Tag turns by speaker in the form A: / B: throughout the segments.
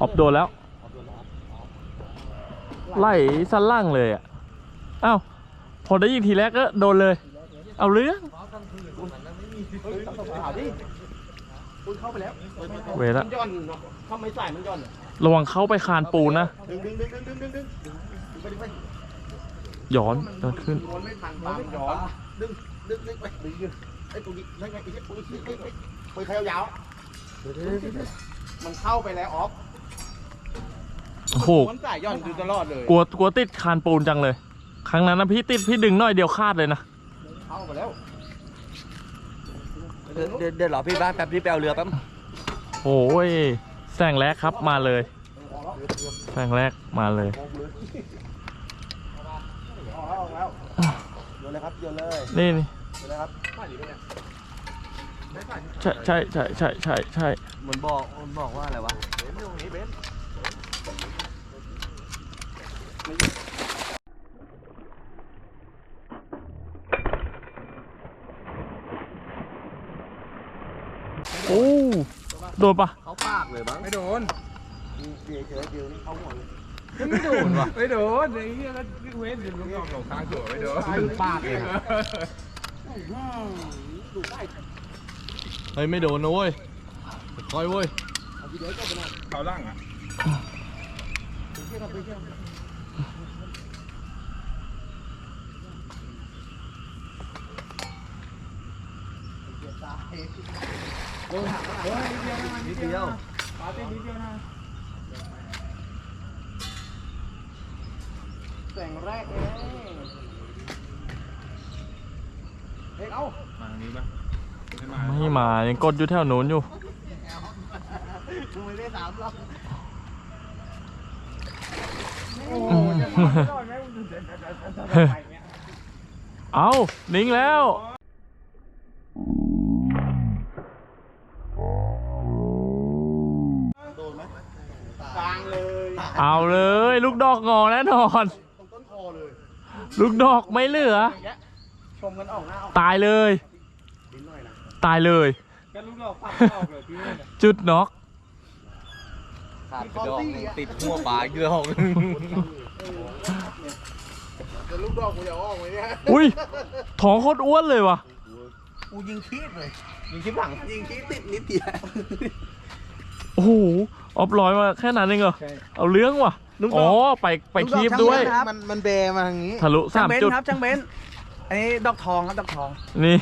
A: ออฟโดนแล้ว ไล่สั้นล่างเลยอะอ้าวพอได้ยิงทีแรกก็โดนเลย เอาเรื่อง เวละ
B: ย่อนเนาะถ้าไม่ใส่มันย่อน
A: ระวังเข้าไปคานปูนนะ
B: ดึงดึงดึงดึงดึงดึงดึงดึงไปดึงไป
A: ย้อนย้อนขึ้น
B: มันไม่ทันตามย้อนดึงดึงดึงไปดึงดึงไอ้ตัวนี้นั่นไงไอ้ตัวนี้ไอ้ไอ้ไปใครยาวมันเข้าไปแล้วออฟ
A: โอ้โห
B: มันสายย่อนดูตลอดเลย
A: กลัวกลัวติดคานปูนจังเลย ครั้งนั้นนะพี่ติดพี่ดึงหน่อยเดียวคาดเลยนะ
B: เข้าไปแล้ว
C: เดี๋ยวเดี๋ยวเดี๋ยวรอพี่บ้านแป๊บพี่ไปเอาเรือแป๊บ
A: โอ้ยแสงแรกครับมาเลยแสงแรกมาเลย
B: ออกแล้วออกแล้วโยนเลยครับโยนเลย
A: นี่นี่
B: โยนเลยครับ
A: ใช่ใช่ใช่ใช่ใช่ใช่
C: เหมือนบอกมันบอกว่าอะไรวะ
B: เบนอยู่ตรงนี้เบน
A: โอ้ โดนปะ
C: เขาปากเลยบ้าง
B: ไม่โดนเดี๋ยวเจอเดี๋ยวนี่เข้าหัวเลย
C: ไม่โดนว่ะ
D: ไม่โดนไอ้เหี้ยก็เว้นถึงลูกน้องของข้างตัวไม่โดน
B: ตายถึงปากเลย
A: เฮ้ยไม่โดนนะเว้ยคอยเว้ย
D: เขาล่างอะ
C: นิดเดียว
B: แสงแรกเลยเฮ้ยเอา
D: มาทางนี้ปะไม่มา
A: ไม่มายังกดอยู่แถวนู้นอยู่
B: มึงไม่ได้สามหรอก
A: เอานิ่งแล้ว
B: เอา
A: เลย ลูกดอกงอแน่นอน
B: ตรงต้นคอเลย
A: ลูกดอกไม่เหลือ
B: อย่างเงี้ยชมกันออกหน้าออก
A: ตายเลย
B: ลิ้นหน่อยนะ
A: ตายเลย
D: ก็ลูกเราปักออกเลยพี่เนี่ย
A: จุดน็อก
C: ขาดไปดอกหนึ่งติดหัวปลาอีกดอกหนึ่ง
B: จะลูกดอกกูจะออกไหมเนี่ย
A: อุ้ยท้องโคตรอ้วนเลยว่ะ
B: กูยิงคีดเลยยิงคีดหลังยิงคีดติดนิดเดียว
A: โอ้โหออฟลอยมาแค่นั้นเองเหรอเอาเรื่องว่ะอ๋อไปไปคีบด้วย
B: มันมันเบมาทางนี้
A: ทะลุสามจุด
C: ครับช่างเบนอันนี้ดอกทองครับดอกทอง
A: นี่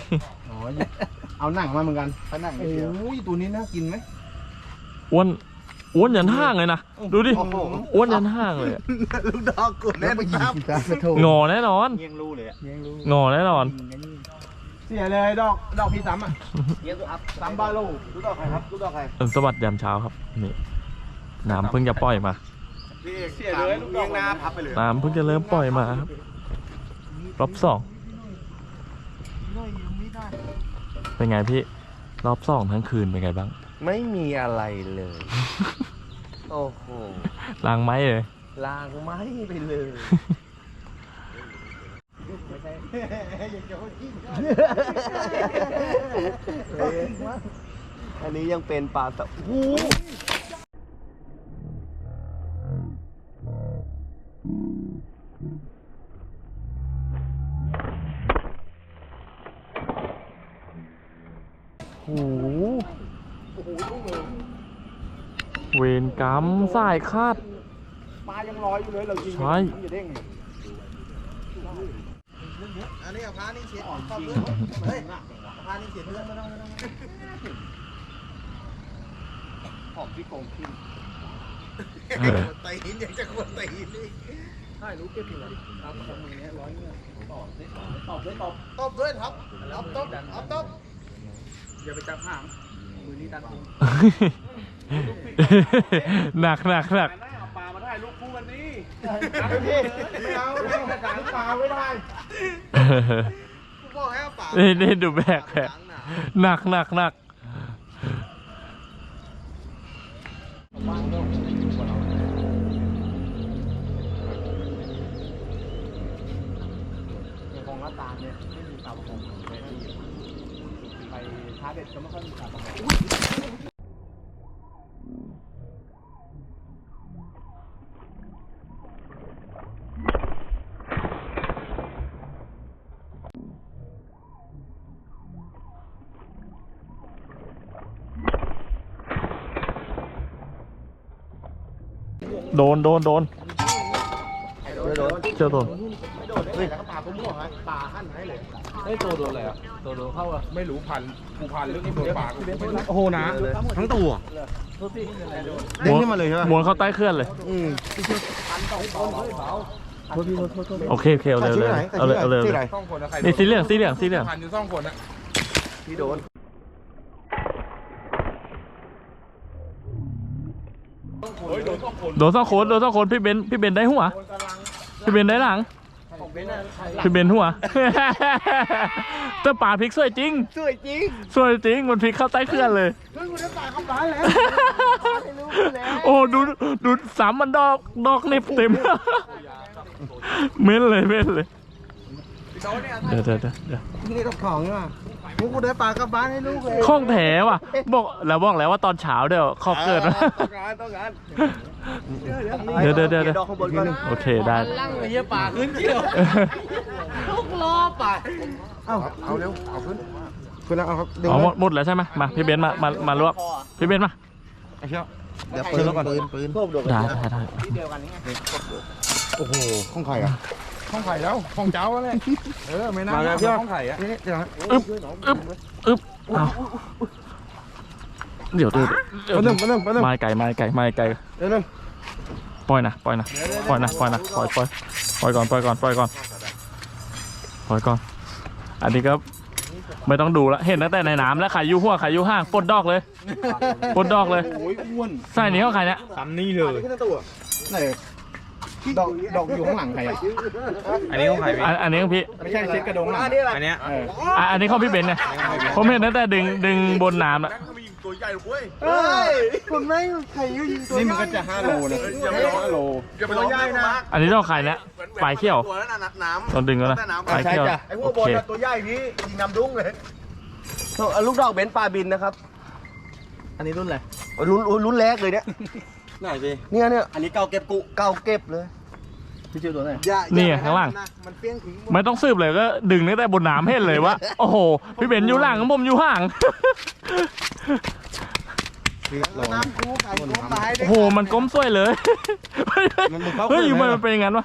B: เอาหนังมาเหมือนกันเอาหนังโอ้ยตัวนี้น่ากินไหม
A: อ้วนอ้วนยันห้างเลยนะ ดูดิ
B: โอ้โห
A: อ้วนยันห้างเลยอะ
B: ลูกดอกกูแน่นครับ
A: งอแน่นอน
C: เงี้ยงรู้เลยอะ
A: งอแน่นอน
B: เสียเลยดอกดอกพี่ซ้ำอะ
C: เงี้ยงอัพ
B: ซ้ำบาโลลูกดอกใครครับลูกดอกใคร
A: เออสวัสดียามเช้าครับนี่น้ำเพิ่งจะปล่อยมา
B: เสียเลยลูกดอกหน้าพับไปเลย
A: น้ำเพิ่งจะเริ่มปล่อยมาครับรอบสองเป็นไงพี่รอบสองทั้งคืนเป็นไงบ้าง
C: ไม่มีอะไรเลย โอ้โห
A: ล้างไม้เลย
C: ลางไม้ไปเลย อันนี้ยังเป็นปลาตะหู
A: โอ้โหเวรกรรมสายคาด
B: ปลายังลอยอยู่เลยเรายิง
A: ใช่
B: อันนี้กับพานี่เสียขอบเลือดเฮ้ยพานี่เสียเลือดไม่ต้องไม่ต้องขอบที่โกงขึ้น
A: เออ
B: ตีนยังจะควรตีหินอีกใช่รู้เก็บอยู่แล้วครับตรงมึงเนี้ยร้อยเงี้ยตอบด้วยตอบด้วยตอบตอบด้วยครับตอบตอบตอบตอบ
D: อย่าไปจับหางมือนี้ดันพุง
A: หนักหนักหนัก
B: พี่ไม่เอาไม่ปลาไม่ได้
A: นี่นี่ดูแบกแบกหนักหนักหนักตาเนี่ย
B: ไม่มีตาประมงไปท้าเด็ดก็ไม่ค่อยมีตาประมง
A: โดนโดนโดนเจอโดน
B: เฮ้ยแล้วก็ปลาก็ม่วงฮะปลาหั่นให้เลย
C: เฮ้ยตัวโดนอะไรอะตัวโดนเข้าอะ
D: ไม่รู้พันกูพันหรือกูโดนปากกูไม่รู้
B: โอ้โหนะทั้งตัว
A: ม้วนม้วนเข้าใต้เคลื่อนเลย
B: อืม
A: โอเคโอเคเอาเลยเอาเลยเอาเลยเอาเลยเอาเลย
D: สองคนนะใคร
A: นี่สีเหลืองสีเหลืองสีเหลือง
D: พันอยู่สองคนนะ
B: ที่โดน
D: เฮ้ย โดนสองคน
A: โดนสองคนโดนสองคนพี่เบนพี่เบนได้หัวพี่เบนได้หลังพี่เบนหัวแต่ป่าพริกสวยจริง
B: สวยจริง
A: สวยจริงมันพริกเข้าใต้เคลื่อนเลย
B: เฮ้ยกูได้ปลาเข้าบ้านแล้วไม่รู้แล้ว
A: โอ้ดูดูสามมันดอกดอกเน็บเต็มเม้นเลยเม้นเลยเดี๋ยวเดี๋ยวเดี๋ยวเดี๋ยว
B: นี่กับของนี่ว่ะกูกูได้ปลากลับบ้านให้ลูกเลย
A: ข้องแถว่ะ บอกแล้วบอกแล้วว่าตอนเช้าเดี๋ยวขอเกิดนะ
B: ต้องการต้องการ
A: เดี๋ยวเดี๋ยวเดี๋ยวเดี๋ยว
B: ดอกข้างบนก่อน
A: โอเคได้
C: ลั่งไอ้เหี้ยปากขึ้นเกี่ยวลูกล้อปาก
B: เอ้า
D: เอาเร็วเอาขึ้น
B: คุณเอาครับดึง
A: อ๋อหม
B: ไว้
A: ดหมดแล้วใช่ไหมมาพี่เบนซ์มามามารวบพี่เบนซ์มา
B: เดี๋ยวปืนแล้วก่อนปืนปืน
A: ได้ได้ได้
B: โอ้โหของใครอะ
D: ห้องไข่แล้วห้องเจ้าแล้วเออไม่น่า
B: มาแล้วพี่
D: ห้องไข่อะ
B: นี่เดี๋ยวนะ
A: อึ๊บอึ๊บอึ๊บเอา เดี๋ยวเดี๋ยวเดี๋ยว
B: มาเริ่มมาเริ่มมาเริ่ม
A: ไม้ไก่ไม้ไก่ไม้ไก่
B: เดี๋ยวเริ่ม
A: ปล่อยนะปล่อยนะปล่อยนะปล่อยนะปล่อยปล่อยปล่อยก่อนปล่อยก่อนปล่อยก่อนปล่อยก่อน อันนี้ก็ไม่ต้องดูละเห็นตั้งแต่ในน้ำแล้วขายยูหัวขายยูห้างปลดดอกเลยปลดดอกเลย
B: โอ้ยอ้วน
A: ใส่นี้เขาขายเนี่ย
D: ทำนี่เลย
B: ขึ้นตัวไหนดอกดอกอยู่ข้างหลังใครอะ
D: อันนี้ห้องไข่
A: อันอันนี้ของพี่
B: ไม่ใช่เช็ดกระดงหลัง
D: อันเนี้ย
B: เออ
A: อะอันนี้ของพี่เบนซ์เนี่ยผมเห็นตั้งแต่ดึงดึงบนน้ำอะ
B: เฮ้ยคุณไม่ใครยิงตัวนี่มันก็จะห้าโลนะห้าโล
D: อย่าไปร้องใหญ่นะ
A: อันนี้ต้องขายเนี่ยปลายเขี้ยว
B: ตัวนั้นน่ะน้ำ
A: ตอนดึงแล้วนะปลายเขี้ยว
B: ไอ้พว
A: โอก
B: บอ
A: เค
B: ลตัวใหญ่นี้ยิงน้ำดุ้งเลยลูกดอกเบนปลาบินนะครับ อันนี้รุ่นอะไรรุ่นรุ่นแรกเลยเนี่ยไหนพี่เนี่ยเนี่ยอันนี้เก่าเก็บกุเก่าเก็บเลย พี่ชื่อตัวไหน
A: นี่ไงข้างล่าง
B: มันเปี้ยงทิ้ง
A: ไม่ต้องสืบเลยก็ดึงตั้งแต่บนน้ำเห็นเลยว่า โอ้โห พี่เบนซ์อยู่หลังผมอยู่ห่าง
B: น้ำคูไก่คูตาย
A: โอ้โห มันก้มสวยเลยเฮ้ยอยู่มันเป็นอย่างนั้นวะ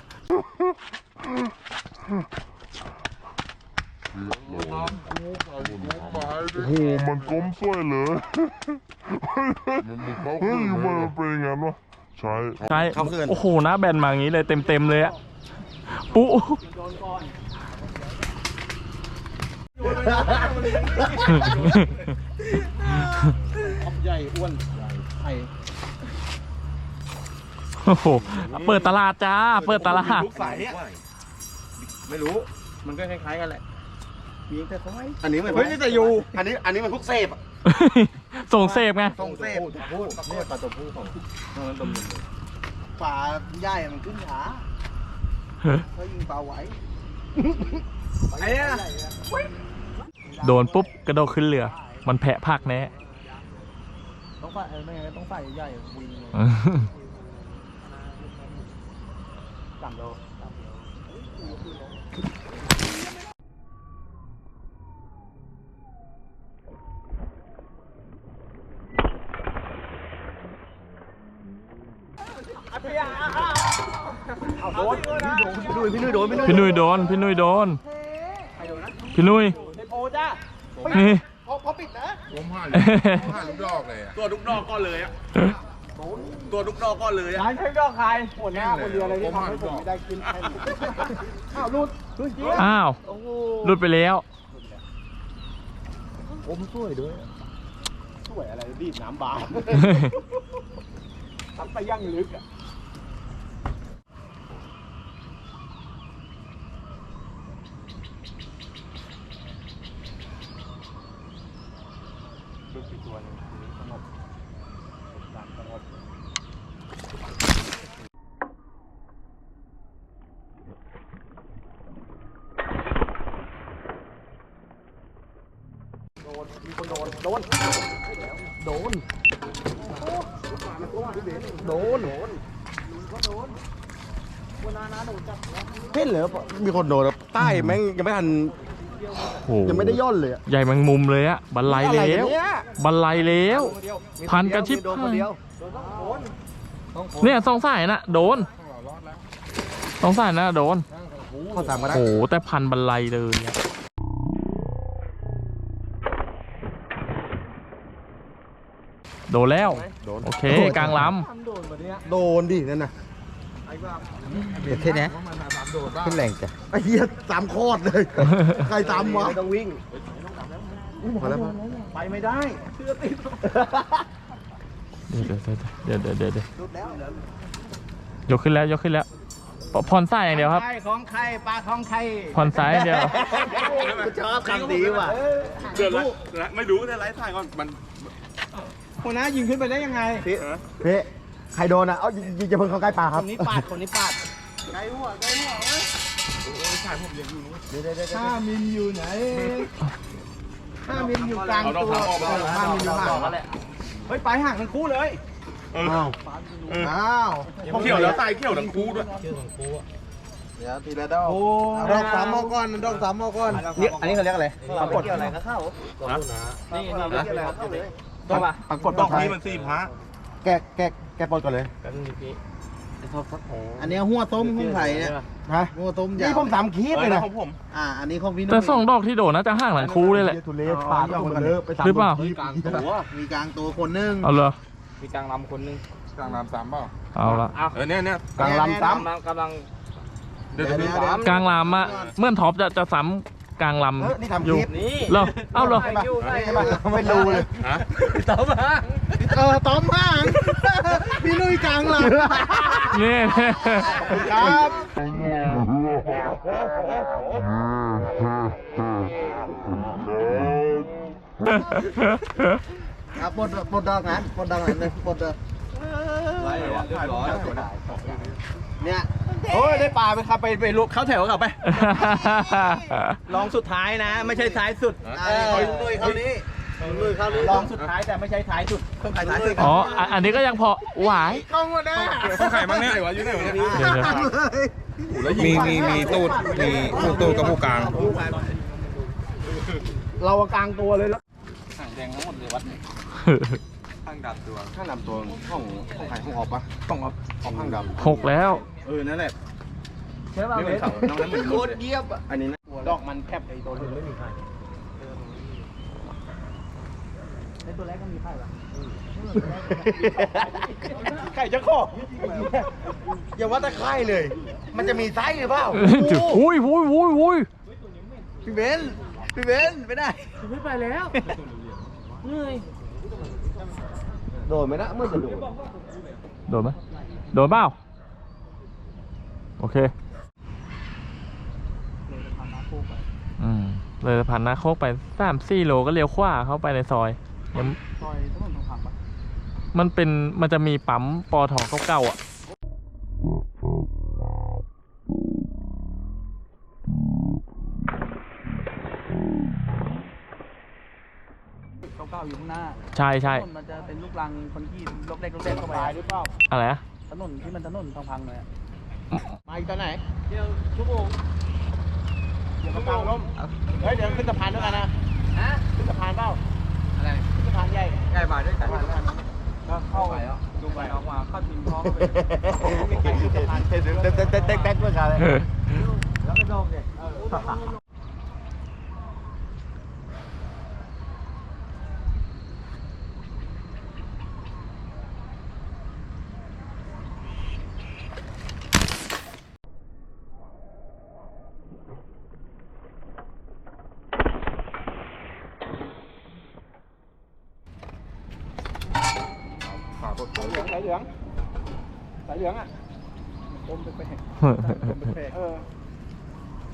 E: โอ้โห มันก้มสวยเลย เฮ้ยมันเป็นอย่างนั้นวะ ใช่
A: ใช่โอ้โหหน้าแบนมาอย่างนี้เลยเต็มเต็มๆเลยอะปุ๊
B: ใหญ่อ้วนไข่
A: โอ้โหเปิดตลาดจ้า เปิดตลาด
B: ลูกใสอะไม่รู้ มันก็คล้ายๆกันแหละมีแต่เขาไม่อันนี้มันเฮ้ยนี่แต่ยูอันนี้อันนี้มันพวกเสพอะ
A: ส่งเสพไง
B: ส่งเสพตัวผู้เนี่ยปลาตัวผู้ของปลาใหญ่มันขึ้นขาเขายิงปลาไหวไอ้เนี่ย
A: โดนปุ๊บกระโดดขึ้นเรือ มันแผะพักแน่
B: ต้องใส่ไม่งั้นต้องใส่ใหญ่วิงสามโล พี่นุ้ยโดนพี่นุ้ยโดนพี่นุ้ย
A: พี่นุ้ยโดน พี่นุ้ยโดน พี่นุ้ย
B: โอ้จ้า
A: นี่
B: พอพอปิดนะ
D: ผมผ่านผ่านลูกดอกเลยอะ
C: ตัวลูกดอกก็เลยอะตัวลูกดอกก็เลยอะ
B: ร้านใช้ดอกใครหัวหน้าคนเดียวอะไรที่ทำให้ผมไม่ได้กินแค่นี้อ้าวรุดรุดจริง
A: อ้าว
B: โอ้โห
A: หลุดไปแล้ว
B: ผมสวยด้วยสวยอะไรดีดน้ำบาทำไปยั่งลึกอะ มีคนโดน โดน โดน โดน เห็นเหรอมีคนโดนใต้แม่งยังไม่ทัน
A: โอ้โห
B: ยังไม่ได้ย่อนเลยอะ
A: ใหญ่แมงมุมเลยอะบันไล
B: อะไร
A: แล้
B: กัน
A: ว
B: เนี่ย
A: บันไลแล้ว พันกระชิบ
B: เดียว
A: เนี่ยสองสายน่ะโดนสองสายน่ะโดน
B: ข้อสามก็ได้
A: โอ้โหแต่พันบันไลเลยอะ โดนแล้วโอเค กลางล
B: โดนดินั่นน่ะ
C: แค่นี้ขึ้นแรงจ้ะ
B: ไอ้เหี้ยสามโคตรเลย ใครตามวะต้องวิ่งพอแล้วไปไม่ได้เสื้อติดำ
A: เดี๋ยวเดี๋ยวเดี๋ยวเดี๋ยวเดี๋ยวเดี๋ยวยกขึ้นแล้วยกขึ้นแล้วพผ่อนซ้ายอย่างเดียวครับ
C: ไข่ของไข่ปลาของไข่
A: ผ่อนซ้ายอย่างเดียว
B: กูชอบคำนี้ว่ะ
D: เดือดละไม่รู้แต่ไลฟ์ถ่ายก่อนมัน
C: หัวหน้ายิงขึ้นไปได้ยังไง
B: พี่พี่ใครโดนอะเอายิงยิงจะเพิ่งเข้าใกล้ปลาค
C: ค
B: รับ
C: นนี้ปาดคนนี้ปาดห้ามิลอยู่ไหนห้ามิลอยู่กลางตัวห้ามิลอยู่ห่างเฮ้ยไปห่างทั้งคู่เลย
B: อ้าวอ้าว
D: เขี่ยวแล้วตายเขี่ยวทั้งคู่ด้วย
C: โอ้
B: ดอกสามหมอก้อนดอกสามหมอก้อน
C: เนี่ยอันนี้เขาเรียกอะไรปรากฏ
B: อะไรก็เข้า
C: นี่นี่
B: เกี่ยวอะไรก็เข้าเลย
C: ตัวป่ะ
B: ปรากฏ
D: ดอกนี้มันสี่พระ
B: แกแกแกปลดก่อนเลย
C: อันนี้หัวต้มของไผ่เนี่ย
B: ฮะ
C: หัวต้มยา
B: นี่
C: ว
B: ผมสามคีดเลยนะ
D: ของผม
C: อ่า อันนี้ของพี่นุ่
A: แต่
C: ย
A: สองดอกที่โดนน่าจะห่างหลังคูเลยแหละ
B: ทุเรศปลาต้องมันเลอะไปสาม
A: หรือเปล่า
C: มีกลางตัวมีกลางตัวคนนึง
A: เอาเลย
C: มีกลางลำคนนึง
D: กลางน้ำสามเปล่า
A: เอาละ
D: เออเนี่ยเนี่ย
B: กลางลำซ้
C: กำลัง
D: เดี๋ยว
C: เดี๋ยว
D: เดี๋ยว
C: เดี๋ยว
A: กลางลำอะเมื่อนท็อปจะจะซ้ำ กลางลำ
B: เออนี่ำทำ
A: อยู่
B: คลิป
C: นี่
A: เหรอเอาเหรอ
B: ใช่ปะใช่ปะไม่รู้เลย
D: ฮะ
C: ต้มห่างเออต้มห่างพี่นุ่ยกลางลำ
A: นี่
C: ครับ อะปลดปลดดอกนั้นปลดดอกนั้นเลยปลดดอกเนี่ย โอ้ยได้ปลาไปครับไปไปลุกเข้าแถวกลับไปลองสุดท้ายนะ ไม่ใช่ท้ายสุดเออลุยเข้านี้ลุยเข้านี้ลองสุดท้ายแต่ไม่ใช่ท้ายสุดเพิ่งท้ายท้ายสุด
A: อ๋ออะอันนี้ก็ยังพอหวาย
C: กล้องมาได้
D: ของใครบ้างเนี่ยอยู่ไหนวะเนี่ย
A: เดี๋ยวเดี๋ยว
D: มีมีมีตูดมีผู้ตูดกับผู้กลาง
C: เรากลางตัวเลยแล้ว
D: ข้างดำตัว
B: ข้างดำตัวของของใครของออฟปะของออฟของข้างดำ
A: หกแล้ว
C: เออนั่นแหละ
D: ไม่เหมือนเขาน้องนั้นเหมือน
C: โคตรเยียบอะ
B: อันนี้นะ
C: ดอกมันแคบไอ้ตัวนึงไม่มีไข่ไอ้ตัวแรกก็มีไข่ปะ
B: ไข่จะขอบอย่าว่าแต่ไข่เลย มันจะมีไส้หรือเปล่า
A: จุดอุ้ยอุ้ยอุ้ยอุ้ย
C: พี่เบนพี่เบนไปได้
B: โดนไหมนะเมื่อจะโดน
A: โดนไหมโดนเปล่า โอเคอืม เลยผ่านนาโคกไปสามสี่โลก็เลี้ยวขวาเข้าไปในซอยยัง
C: ซอยถนนทองคำปะ
A: มันเป็นมันจะมีปั๊มปอทอเก่าๆอะ
C: เก่าๆอยู่ข้างหน้า
A: ใช่ใช่
C: ถนนมันจะเป็นลูกรังคนที่ลูกเล็กลูกเล็กเข้าไปหรือเปล่า
A: อะไรนะ
C: ถนนที่มันถนนพังๆเลยอะ มาอีกตอนไหนเดี๋ยวชั่วโมงเดี๋ยวมากลางร่มเฮ้ยเดี๋ยวขึ้นสะพานด้วยกันนะฮะขึ้นสะพานเปล่าอะไรขึ้นสะพานใหญ่ใหญ่มาด้วยกันก็เข้าไปแล้วดูไปออกมาเข้าทีมท้องไปไม่ใครขึ้นสะพาน
B: เด็กเด็กเด็กเด็กเด็กเหมือนกันเลย
C: แล้วก็โดนเนี่ย
D: ฝากด
C: เหลืองสายเหลืองสาย เหลืองอะต้มไปไปเออ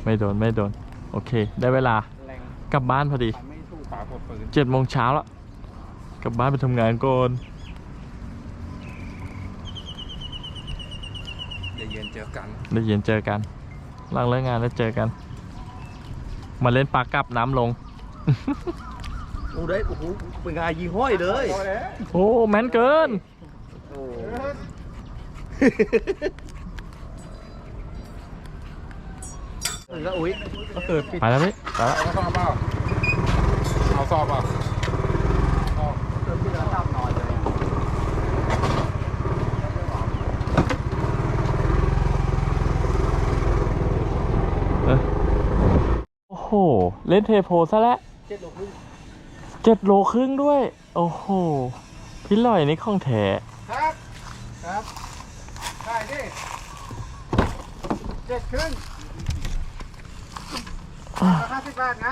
A: ไม่โดนไม่โดน โอเค ได้เวลา
C: แรง
A: กลับบ้านพอดี
C: ไปไม่ถูก
D: ฝากดปืน
A: เจ็ดโมงเช้าแล้วกลับบ้านไปทำงานก่อน
D: เดี๋ยวเย็นเจอกัน
A: ได้เย็นเจอกันหลังเลิกงานแล้วเจอกัน มาเล่นปลากลับน้ำลง
C: ดูได้โอ้โหเป็นไงยี่ห้อยเลย
A: โอ้แมนเกิน
C: โอ้ แล้วอุ้ยก็เกิดปิด
A: ไปแล้วพี่ไปแล้ว
D: เอาสอบเปล่าเอาสอบเปล่า
C: เกิดปิดแล้วตามนอนเลย
A: เออโอ้โห เล่นเทโพซะแล้วเจ็ดโลครึ่งด้วย โอ้โห พี่ลอยนี่ของแท้
F: ครับ ครับใช่ดิ เจ็ดครึ่งราคาสิบบาทไง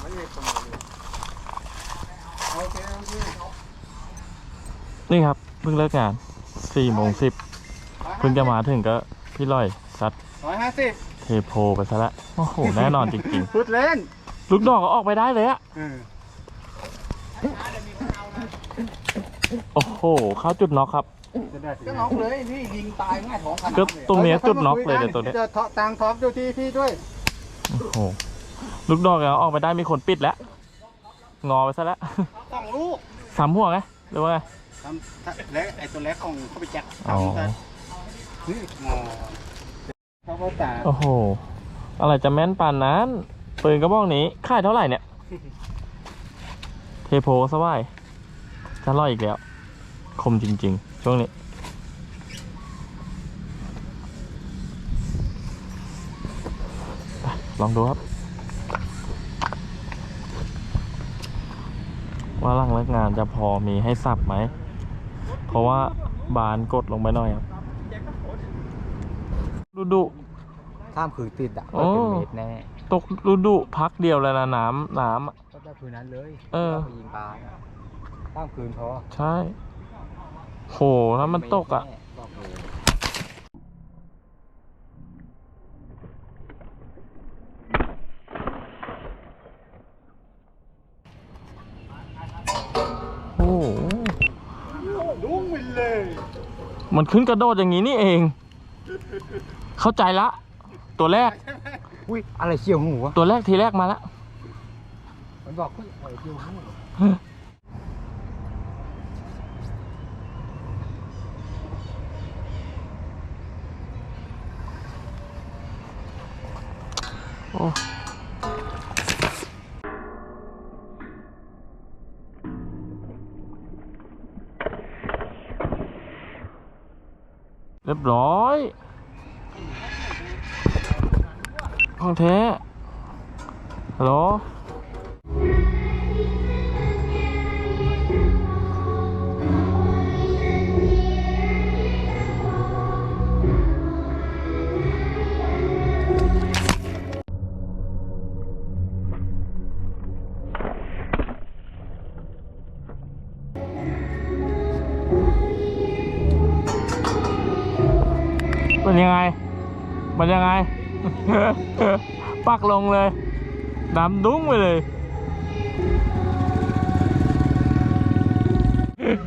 F: ไม่มีคนมาเลยโอเคโอเค
A: นี่ครับเพิ่งเลิกงานสี่โมงสิบเพิ่งจะมาถึงก็พี่ลอยซัด
F: ร้อยห้าสิบ
A: เทโพไปซะละโอ้โหแน่นอนจริง
F: พูดเล่น
A: ๆลูกดอกก็ออกไปได้เลยอะ
F: เออ
A: โอ้โห เข้าจุดน็อกครับ
F: ก็น็อกเลยพี่ยิงตายง่ายท้องขนาด
A: ก็ตรงเนี้ยจุดน็อกเลยเนี่ยตัวเนี้ย
F: จะทอตังท็อปดูที่พี่ด้วย
A: โอ้โหลูกดอกแล้วออกไปได้มีคนปิดแล้ว งอไปซะแล้ว
F: สองลูก
A: สามหัวไงหรือว่าไง
F: ทำและไอตัวเล็กของเขาไปแจ็ค
A: อ๋อ
F: ทำแต่นี่งอเขาก็ตา
A: โอ้โหอะไรจะแม่นปานนั้นปืนกระบอกนี้ค่ายเท่าไหร่เนี่ย เทโพสบายจะล่อยอีกแล้ว คมจริง ๆ ช่วงนี้ไปลองดูครับ ว่าหลังเลิกงานจะพอมีให้สับไหม เพราะว่าบานกดลงไปหน่อยครับ ดูดุ
F: ข้ามคืนติดอะ
A: โอ้
F: เป็นเมตรแน่
A: ตกฤดูพักเดียวเลยนะน้ำน้ำอะ
F: ก็จะคืนนั้นเลย
A: เออ
F: ไปยิงปลาอะข้ามคืนพอ
A: ใช่ โหถ้ามันตกอะ
F: บอกเลย
A: โอ้โห
F: ดุ้งไปเลย
A: มันขึ้นกระโดดอย่างนี้นี่เอง เข้าใจละ ตัวแรก
F: อุ้ยอะไรเชี่ยวหูวะ
A: ตัวแรกทีแรกมาละ
F: มันบอกเฮ้ยอะไรเชี่ยวหู
A: โเรียบร้อยของแท้ฮัลโหล มันยังไง ปักลงเลยดำดุ้งไปเลย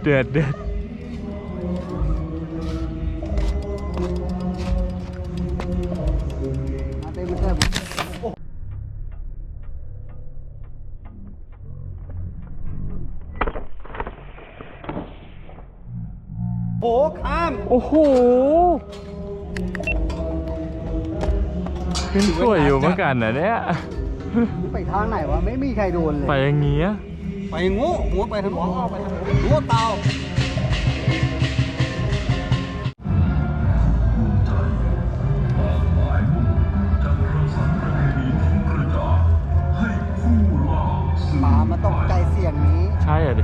A: เดือดเดือด
F: มาเต็มเต็มโอ้ข้าม
A: โอ้โห สวยอยู่เหมือนกันนะเนี่ย
F: ไปทางไหนวะไม่มีใครโดนเลย
A: ไปอย่างเงี้ย
F: ไปงูงูไปทางหัวอ้อไปทางหัวเตาหมามาตกใจเสียงนี้
A: ใช่อะดิ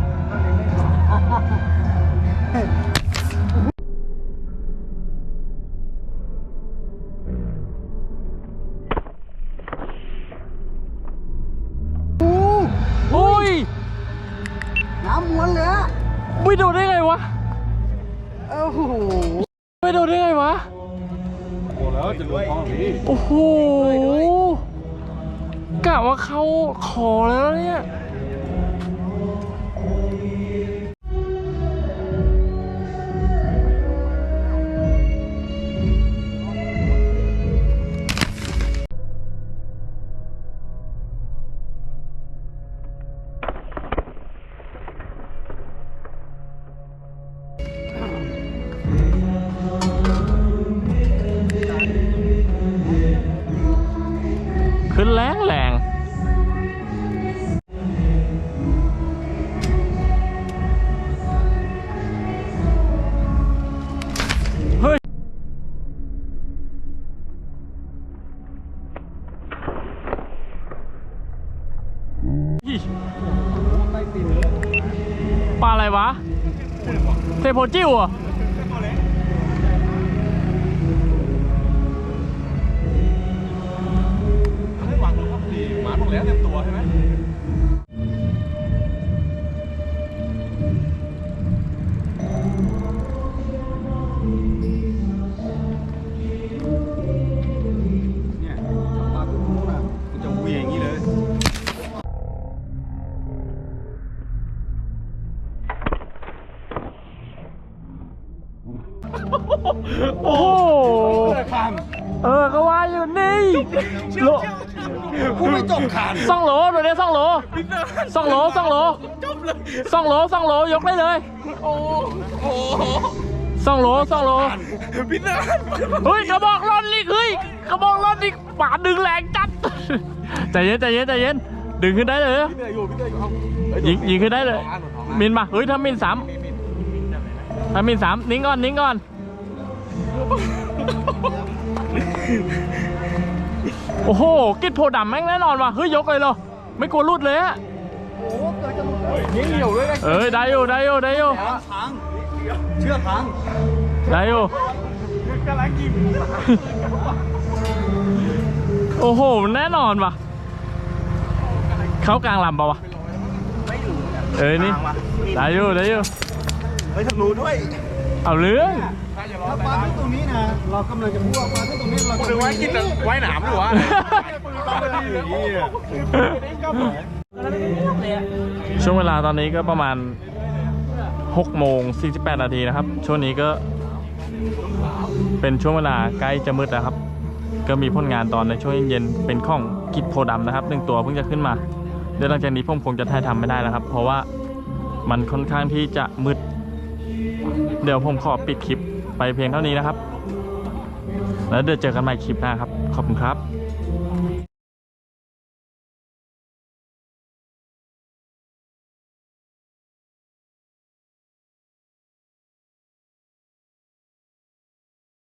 D: จิ้
A: วอะห้
D: หวังเราก็ดีหมาพวกแล้วเต็มตัวใช่ไหม
A: องโหลสองโหลยกได้เลยสองโหลสองโหลเฮ้ยกระบอกร่อนนี่เฮ้ยกระบอกร่อนนี่ป่าดึงแรงจัดใจเย็นใจเย็นใจเย็นดึงขึ้นได้เลย
D: พี่เหนื่อยอยู่พี่เหนื่อยอยู่เอา
A: ยิงยิงขึ้นได้เลย มินมาเฮ้ยถ้ามินสามถ้ามินสามนิ่งก่อนนิ่งก่อนโอ้โห กิดโพดำแม่งแน่นอนว่ะเฮ้ยยกเลยเหรอไม่กลัวรุดเลยอะ
D: ยิงเหี่ยวด้วยนะ
A: เอ้ยได้อยู่ได้อยู่ได้อยู่
C: พังเชือกพัง
A: ได้อยู่
D: กำลังกิน
A: โอ้โหแน่นอนว่ะเข้ากลางลำปะวะเอ้ยนี่ได้อยู่ได้อยู่
B: เฮ้ยทางนู้นด้วย
A: เอาเรื่อง
C: ถ้าปลาขึ้นตรงนี้นะเรากำลังจะพูดว่าปลาขึ้นตรงนี้เรา
D: หรือว่ากินไว้หนามหรือวะ
A: ช่วงเวลาตอนนี้ก็ประมาณ6โมง48 นาทีนะครับ ช่วงนี้ก็เป็นช่วงเวลาใกล้จะมืดแล้วครับ ก็มีผลงานตอนในช่วงเย็นๆเป็นข้องกิจโพดำนะครับหนึ่งตัวเพิ่งจะขึ้นมาเดี๋ยวหลังจากนี้ผมคงจะถ่ายทำไม่ได้แล้วครับ เพราะว่ามันค่อนข้างที่จะมืด เดี๋ยวผมขอปิดคลิปไปเพียงเท่านี้นะครับ แล้วเดี๋ยวเจอกันใหม่คลิปหน้าครับ ขอบคุณครับ